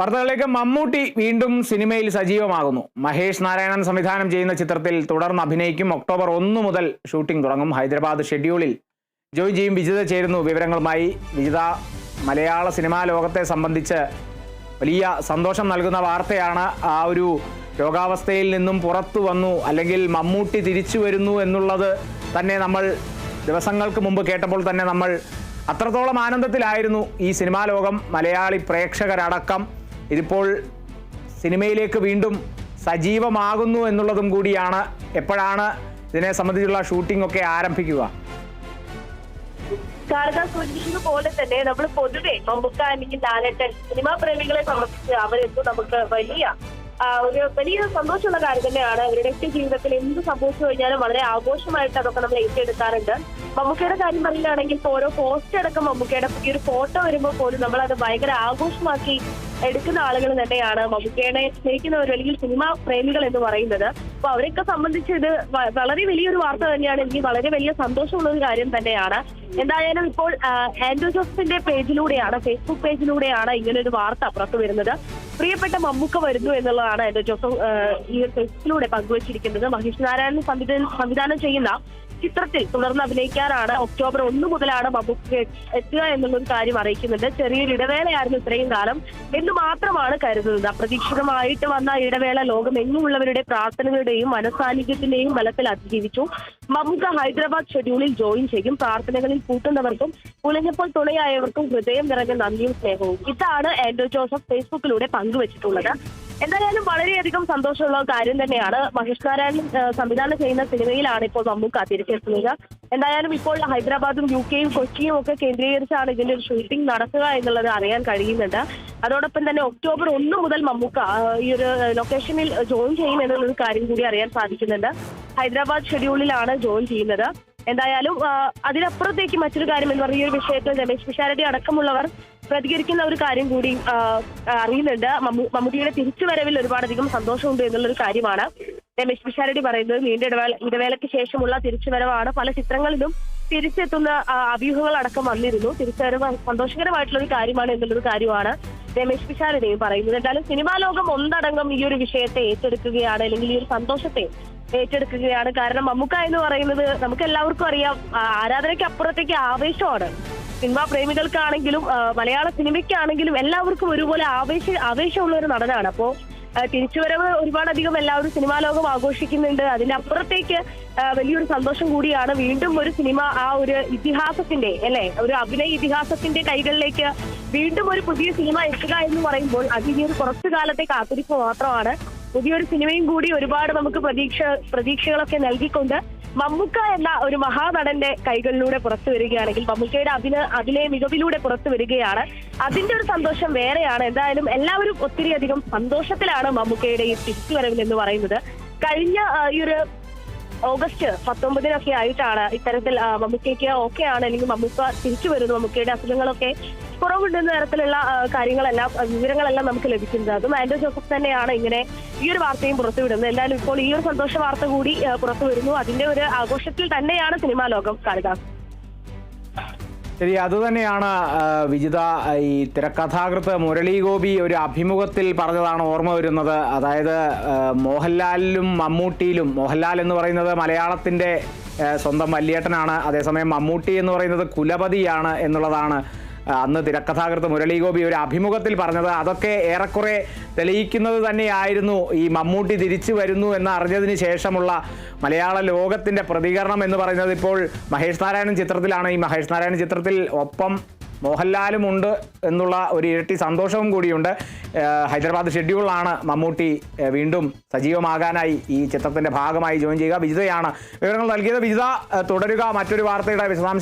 വാർത്തകളിലേക്ക് മമ്മൂട്ടി വീണ്ടും സിനിമയിൽ സജീവമാകുന്നു. മഹേഷ് നാരായണൻ സംവിധാനം ചെയ്യുന്ന ചിത്രത്തിൽ തുടർന്ന് അഭിനയിക്കും ഒക്ടോബർ ഒന്ന് മുതൽ ഷൂട്ടിംഗ് തുടങ്ങും. ഹൈദരാബാദ് ഷെഡ്യൂളിൽ ജോയ് ജിയും വിജിത ചേരുന്നു വിവരങ്ങളുമായി. വിജിത മലയാള സിനിമാ ലോകത്തെ സംബന്ധിച്ച് വലിയ സന്തോഷം നൽകുന്ന വാർത്തയാണ്. ആ ഒരു രോഗാവസ്ഥയിൽ നിന്നും പുറത്തു വന്നു അല്ലെങ്കിൽ മമ്മൂട്ടി തിരിച്ചു വരുന്നു എന്നുള്ളത് തന്നെ നമ്മൾ ദിവസങ്ങൾക്ക് മുമ്പ് കേട്ടപ്പോൾ തന്നെ നമ്മൾ അത്രത്തോളം ആനന്ദത്തിലായിരുന്നു ഈ സിനിമാ ലോകം. മലയാളി പ്രേക്ഷകരടക്കം ഇതിപ്പോൾ സിനിമയിലേക്ക് വീണ്ടും സജീവമാകുന്നു എന്നുള്ളതും കൂടിയാണ്. എപ്പോഴാണ് ഇതിനെ സംബന്ധിച്ചുള്ള ഷൂട്ടിംഗ് ഒക്കെ ആരംഭിക്കുക? കാരണം സൂചിപ്പിക്കുന്ന പോലെ തന്നെ നമ്മൾ പൊതുവെ മമ്മൂക്ക അല്ലെങ്കിൽ നാലട്ടൻ സിനിമാ പ്രേമികളെ സംബന്ധിച്ച് അവരെന്തോ നമുക്ക് വലിയ ഒരു വലിയ സന്തോഷമുള്ള കാര്യം തന്നെയാണ്. അവരുടെയൊക്കെ ജീവിതത്തിൽ എന്ത് സംഭവിച്ചു കഴിഞ്ഞാലും വളരെ ആഘോഷമായിട്ട് അതൊക്കെ നമ്മൾ ഏറ്റെടുക്കാറുണ്ട്. മമ്മൂക്കയുടെ കാര്യം പറയുകയാണെങ്കിൽ ഓരോ പോസ്റ്റ് അടക്കം മമ്മൂക്കയുടെ ഒരു ഫോട്ടോ വരുമ്പോൾ പോലും നമ്മൾ അത് ഭയങ്കര ആഘോഷമാക്കി എടുക്കുന്ന ആളുകൾ തന്നെയാണ് മമ്മൂക്കയുടെ സ്നേഹിക്കുന്നവർ അല്ലെങ്കിൽ സിനിമാ പ്രേമികൾ എന്ന് പറയുന്നത്. അപ്പൊ അവരെയൊക്കെ സംബന്ധിച്ച് ഇത് വളരെ വലിയൊരു വാർത്ത തന്നെയാണ്. എനിക്ക് വളരെ വലിയ സന്തോഷമുള്ള ഒരു കാര്യം തന്നെയാണ്. എന്തായാലും ഇപ്പോൾ ആൻഡ്രൂ ജോസഫിന്റെ പേജിലൂടെയാണ് ഫേസ്ബുക്ക് പേജിലൂടെയാണ് ഇങ്ങനെ ഒരു വാർത്ത പുറത്തു വരുന്നത്. പ്രിയപ്പെട്ട മമ്മൂക്ക വരുന്നു എന്നുള്ളതാണ് ആൻഡ്രൂ ജോസഫ് ഈ ഫേസ്ബുക്കിലൂടെ പങ്കുവച്ചിരിക്കുന്നത്. മഹേഷ് നാരായണൻ സംവിധാനം ചെയ്യുന്ന ചിത്രത്തിൽ തുടർന്ന് അഭിനയിക്കാനാണ് ഒക്ടോബർ ഒന്ന് മുതലാണ് മമ്മൂക്ക് എത്തുക എന്നുള്ള ഒരു കാര്യം അറിയിക്കുന്നുണ്ട്. ചെറിയൊരു ഇടവേളയായിരുന്നു ഇത്രയും കാലം. എന്ന് മാത്രമാണ് കരുതുന്നത്. അപ്രതീക്ഷിതമായിട്ട് വന്ന ഇടവേള ലോകമെങ്ങുമുള്ളവരുടെ പ്രാർത്ഥനകളുടെയും മനസാന്നിധ്യത്തിന്റെയും ബലത്തിൽ അതിജീവിച്ചു. മമ്മൂക്ക ഹൈദരാബാദ് ഷെഡ്യൂളിൽ ജോയിൻ ചെയ്യും. പ്രാർത്ഥനകളിൽ കൂട്ടുന്നവർക്കും ഉലഞ്ഞപ്പോൾ തുണയായവർക്കും ഹൃദയം നിറഞ്ഞ നന്ദിയും സ്നേഹവും. ഇതാണ് ആൻഡ്രോ ജോസഫ് ഫേസ്ബുക്കിലൂടെ പങ്കുവച്ചിട്ടുള്ളത്. എന്തായാലും വളരെയധികം സന്തോഷമുള്ള കാര്യം തന്നെയാണ്. മഹേഷ് നാരായണൻ സംവിധാനം ചെയ്യുന്ന സിനിമയിലാണ് ഇപ്പോൾ മമ്മൂക്ക തിരിച്ചെത്തുന്നത് എന്തായാലും ഇപ്പോൾ ഹൈദരാബാദും യു കെയും കൊച്ചിയും ഒക്കെ കേന്ദ്രീകരിച്ചാണ് ഇതിന്റെ ഒരു ഷൂട്ടിംഗ് നടക്കുക എന്നുള്ളത് അറിയാൻ കഴിയുന്നുണ്ട്. അതോടൊപ്പം തന്നെ ഒക്ടോബർ ഒന്ന് മുതൽ മമ്മൂക്ക ഈ ഒരു ലൊക്കേഷനിൽ ജോയിൻ ചെയ്യും എന്നുള്ളൊരു കാര്യം കൂടി അറിയാൻ സാധിക്കുന്നുണ്ട്. ഹൈദരാബാദ് ഷെഡ്യൂളിലാണ് ജോയിൻ ചെയ്യുന്നത്. എന്തായാലും അതിനപ്പുറത്തേക്ക് മറ്റൊരു കാര്യം എന്ന് പറഞ്ഞ ഈ ഒരു വിഷയത്തിൽ രമേശ് പിഷാരടി അടക്കമുള്ളവർ പ്രതികരിക്കുന്ന ഒരു കാര്യം കൂടി അറിയുന്നുണ്ട്. മമ്മൂ- മമ്മൂട്ടിയുടെ തിരിച്ചുവരവിൽ ഒരുപാടധികം സന്തോഷമുണ്ട് എന്നുള്ളൊരു കാര്യമാണ്. രമേശ് പിഷാരടി പറയുന്നത് നീണ്ട ഇടവേള ഇടവേളയ്ക്ക് ശേഷമുള്ള തിരിച്ചുവരവാണ് പല ചിത്രങ്ങളിലും തിരിച്ചെത്തുന്ന അഭ്യൂഹങ്ങൾ അടക്കം വന്നിരുന്നു. തിരിച്ചുവരവ് സന്തോഷകരമായിട്ടുള്ള ഒരു കാര്യമാണ് എന്നുള്ളൊരു കാര്യമാണ് രമേശ് പിഷാരടിയും പറയുന്നത്. എന്തായാലും സിനിമാ ലോകം ഒന്നടങ്കം ഈ ഒരു വിഷയത്തെ ഏറ്റെടുക്കുകയാണ് അല്ലെങ്കിൽ ഈ ഒരു സന്തോഷത്തെ ഏറ്റെടുക്കുകയാണ്. കാരണം മമ്മൂക്ക എന്ന് പറയുന്നത് നമുക്ക് എല്ലാവർക്കും അറിയാം ആരാധനയ്ക്ക് അപ്പുറത്തേക്ക് ആവേശമാണ്. സിനിമാ പ്രേമികൾക്കാണെങ്കിലും മലയാള സിനിമയ്ക്കാണെങ്കിലും എല്ലാവർക്കും ഒരുപോലെ ആവേശ ആവേശമുള്ള ഒരു നടനാണ്. അപ്പോ ആ, തിരിച്ചുവരവ് ഒരുപാടധികം എല്ലാവരും സിനിമാ ലോകം ആഘോഷിക്കുന്നുണ്ട്. അതിന്റെ അപ്പുറത്തേക്ക് വലിയൊരു സന്തോഷം കൂടിയാണ് വീണ്ടും ഒരു സിനിമ ആ ഒരു ഇതിഹാസത്തിന്റെ അല്ലെ? ഒരു അഭിനയ ഇതിഹാസത്തിന്റെ കൈകളിലേക്ക് വീണ്ടും ഒരു പുതിയ സിനിമ എത്തുക എന്ന് പറയുമ്പോൾ അത് ഇനി ഒരു കുറച്ചു കാലത്തെ കാത്തിരിപ്പ് മാത്രമാണ്. പുതിയൊരു സിനിമയും കൂടി ഒരുപാട് നമുക്ക് പ്രതീക്ഷ പ്രതീക്ഷകളൊക്കെ നൽകിക്കൊണ്ട് മമ്മൂക്ക എന്ന ഒരു മഹാനടന്റെ കൈകളിലൂടെ പുറത്തു വരികയാണെങ്കിൽ മമ്മൂക്കയുടെ അഭിന അഭിനയ മികവിലൂടെ പുറത്തു വരികയാണ്. അതിന്റെ ഒരു സന്തോഷം വേറെയാണ്. എന്തായാലും എല്ലാവരും ഒത്തിരി അധികം സന്തോഷത്തിലാണ് മമ്മൂക്കയുടെ ഈ തിരിച്ചുവരവിൽ എന്ന് പറയുന്നത്. കഴിഞ്ഞ ഈ ഒരു ഓഗസ്റ്റ് പത്തൊമ്പതിനൊക്കെ ആയിട്ടാണ് ഇത്തരത്തിൽ മമ്മൂക്കയ്ക്ക് ഓക്കെ ആണ് അല്ലെങ്കിൽ മമ്മൂക്ക തിരിച്ചു വരുന്നു. മമ്മൂക്കയുടെ അസുഖങ്ങളൊക്കെ കുറവുണ്ടെന്ന തരത്തിലുള്ള കാര്യങ്ങളെല്ലാം വിവരങ്ങളെല്ലാം നമുക്ക് ലഭിക്കുന്നത്. അതും ആൻഡ്രോ ജോസഫ് തന്നെയാണ് ഇങ്ങനെ ഈ ഒരു വാർത്തയും പുറത്തുവിടുന്നത് എന്തായാലും ഇപ്പോൾ ഈ ഒരു സന്തോഷ വാർത്ത കൂടി പുറത്തു വരുന്നു. അതിന്റെ ഒരു ആഘോഷത്തിൽ തന്നെയാണ് സിനിമാ ലോകം കാളിദാസ് ശരി അതുതന്നെയാണ് വിജിത ഈ തിരക്കഥാകൃത്ത് മുരളി ഗോപി ഒരു അഭിമുഖത്തിൽ പറഞ്ഞതാണ് ഓർമ്മ വരുന്നത്. അതായത് മോഹൻലാലിലും മമ്മൂട്ടിയിലും മോഹൻലാൽ എന്ന് പറയുന്നത് മലയാളത്തിന്റെ സ്വന്തം വല്യേട്ടനാണ്. അതേസമയം മമ്മൂട്ടി എന്ന് പറയുന്നത് കുലപതിയാണ് എന്നുള്ളതാണ് അന്ന് തിരക്കഥാകൃത്ത് മുരളീഗോപി ഒരു അഭിമുഖത്തിൽ പറഞ്ഞത് അതൊക്കെ ഏറെക്കുറെ തെളിയിക്കുന്നത് തന്നെയായിരുന്നു. ഈ മമ്മൂട്ടി തിരിച്ചു വരുന്നു എന്ന് അറിഞ്ഞതിന് ശേഷമുള്ള മലയാള ലോകത്തിന്റെ പ്രതികരണം എന്ന് പറയുന്നത് ഇപ്പോൾ മഹേഷ് നാരായണൻ ചിത്രത്തിലാണ്. ഈ മഹേഷ് നാരായണൻ ചിത്രത്തിൽ ഒപ്പം മോഹൻലാലും ഉണ്ട് എന്നുള്ള ഒരു ഇരട്ടി സന്തോഷവും കൂടിയുണ്ട്. ഹൈദരാബാദ് ഷെഡ്യൂളാണ് മമ്മൂട്ടി വീണ്ടും സജീവമാകാനായി ഈ ചിത്രത്തിന്റെ ഭാഗമായി ജോയിൻ ചെയ്യുക. വിജിതയാണ് വിവരങ്ങൾ നൽകിയത്. വിജിത തുടരുക. മറ്റൊരു വാർത്തയുടെ വിശദാംശം